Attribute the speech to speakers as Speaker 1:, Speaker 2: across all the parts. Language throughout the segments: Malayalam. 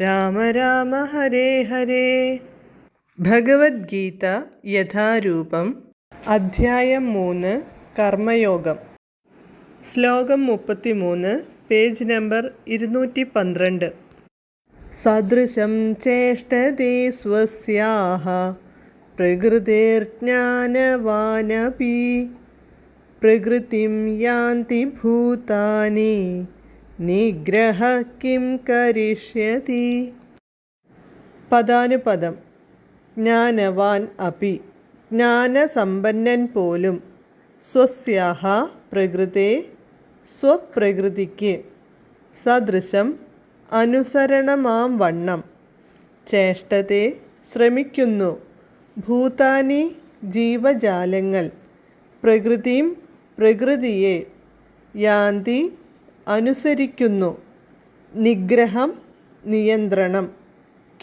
Speaker 1: രാമ രാമ ഹരേ ഹരേ. ഭഗവത്ഗീത യഥാരൂപം. അധ്യായം മൂന്ന് കർമ്മയോഗം. ശ്ലോകം മുപ്പത്തിമൂന്ന് പേജ് നമ്പർ ഇരുന്നൂറ്റി പന്ത്രണ്ട് സദൃശം ചേഷ്ടതേ സ്വസ്യാഹ. പ്രകൃതിർജ്ഞാനവാനപി. പ്രകൃതിം യാന്തി ഭൂതാനി. നിഗ്രഹ കിം കരിഷ്യതി. പദാനുപദം. ജ്ഞാനവാൻ അപി. ജ്ഞാനസമ്പന്നൻ പോലും. സ്വസ്യാഹ പ്രകൃതേ. സ്വപ്രകൃതിക്ക്. സദൃശം അനുസരണമാം വണ്ണം. ചേഷ്ടത്തെ ശ്രമിക്കുന്നു. ഭൂതാനി ജീവജാലങ്ങൾ. പ്രകൃതിയും പ്രകൃതിയെ. യാന്തി അനുസരിക്കുന്നു. നിഗ്രഹം നിയന്ത്രണം.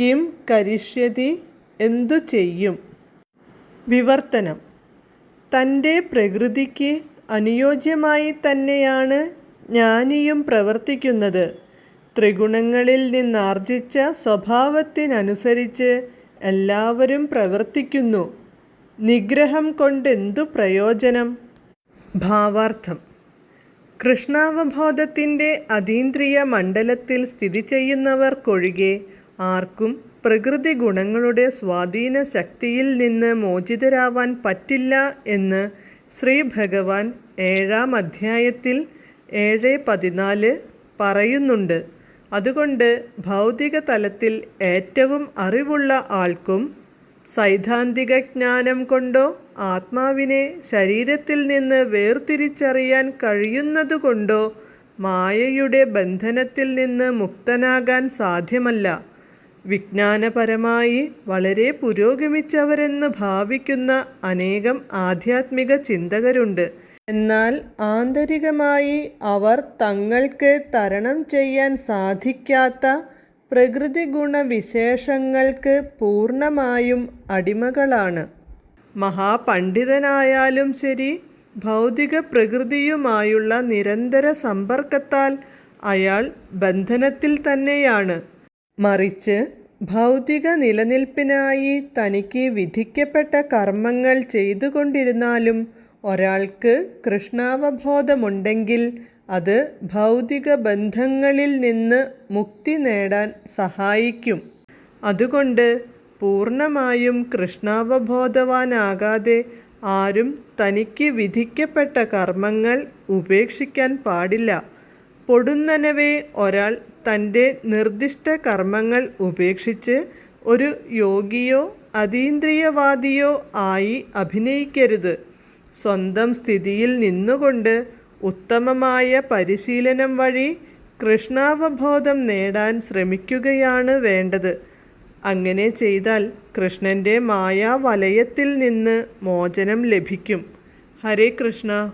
Speaker 1: കിം കരിഷ്യതി എന്തു ചെയ്യും? വിവർത്തനം. തന്റെ പ്രകൃതിക്ക് അനുയോജ്യമായി തന്നെയാണ് ജ്ഞാനിയും പ്രവർത്തിക്കുന്നത്. ത്രിഗുണങ്ങളിൽ നിന്നാർജിച്ച സ്വഭാവത്തിനനുസരിച്ച് എല്ലാവരും പ്രവർത്തിക്കുന്നു. നിഗ്രഹം കൊണ്ടെന്തു പ്രയോജനം? ഭാവാർത്ഥം. കൃഷ്ണാവബോധത്തിന്റെ അതീന്ദ്രിയ മണ്ഡലത്തിൽ സ്ഥിതി ചെയ്യുന്നവർക്കൊഴികെ ആർക്കും പ്രകൃതി ഗുണങ്ങളുടെ സ്വാധീന ശക്തിയിൽ നിന്ന് മോചിതരാവാൻ പറ്റില്ല എന്ന് ശ്രീ ഭഗവാൻ ഏഴാം അധ്യായത്തിൽ ഏഴ് പതിനാല് പറയുന്നുണ്ട്. അതുകൊണ്ട് ഭൗതിക തലത്തിൽ ഏറ്റവും അറിവുള്ള ആൾക്കും സൈദ്ധാന്തിക ജ്ഞാനം കൊണ്ടോ ആത്മാവിനെ ശരീരത്തിൽ നിന്ന് വേർതിരിച്ചറിയാൻ കഴിയുന്നതുകൊണ്ടോ മായയുടെ ബന്ധനത്തിൽ നിന്ന് മുക്തനാകാൻ സാധ്യമല്ല. വിജ്ഞാനപരമായി വളരെ പുരോഗമിച്ചവരെന്ന് ഭാവിക്കുന്ന അനേകം ആധ്യാത്മിക ചിന്തകരുണ്ട്. എന്നാൽ ആന്തരികമായി അവർ തങ്ങൾക്ക് തരണം ചെയ്യാൻ സാധിക്കാത്ത പ്രകൃതി ഗുണവിശേഷങ്ങൾക്ക് പൂർണമായും അടിമകളാണ്. മഹാപണ്ഡിതനായാലും ശരി ഭൗതിക പ്രകൃതിയുമായുള്ള നിരന്തര സമ്പർക്കത്താൽ അയാൾ ബന്ധനത്തിൽ തന്നെയാണ്. മറിച്ച് ഭൗതിക നിലനിൽപ്പിനായി തനിക്ക് വിധിക്കപ്പെട്ട കർമ്മങ്ങൾ ചെയ്തുകൊണ്ടിരുന്നാലും ഒരാൾക്ക് കൃഷ്ണാവബോധമുണ്ടെങ്കിൽ അത് ഭൗതിക ബന്ധങ്ങളിൽ നിന്ന് മുക്തി നേടാൻ സഹായിക്കും. അതുകൊണ്ട് പൂർണമായും കൃഷ്ണാവബോധവാനാകാതെ ആരും തനിക്ക് വിധിക്കപ്പെട്ട കർമ്മങ്ങൾ ഉപേക്ഷിക്കാൻ പാടില്ല. പൊടുന്നനവേ ഒരാൾ തന്റെ നിർദ്ദിഷ്ട കർമ്മങ്ങൾ ഉപേക്ഷിച്ച് ഒരു യോഗിയോ അതീന്ദ്രിയവാദിയോ ആയി അഭിനയിക്കരുത്. സ്വന്തം സ്ഥിതിയിൽ നിന്നുകൊണ്ട് ഉത്തമമായ പരിശീലനം വഴി കൃഷ്ണാവബോധം നേടാൻ ശ്രമിക്കുകയാണ് വേണ്ടത്. അങ്ങനെ ചെയ്താൽ കൃഷ്ണന്റെ മായാവലയത്തിൽ നിന്ന് മോചനം ലഭിക്കും. ഹരേ കൃഷ്ണ.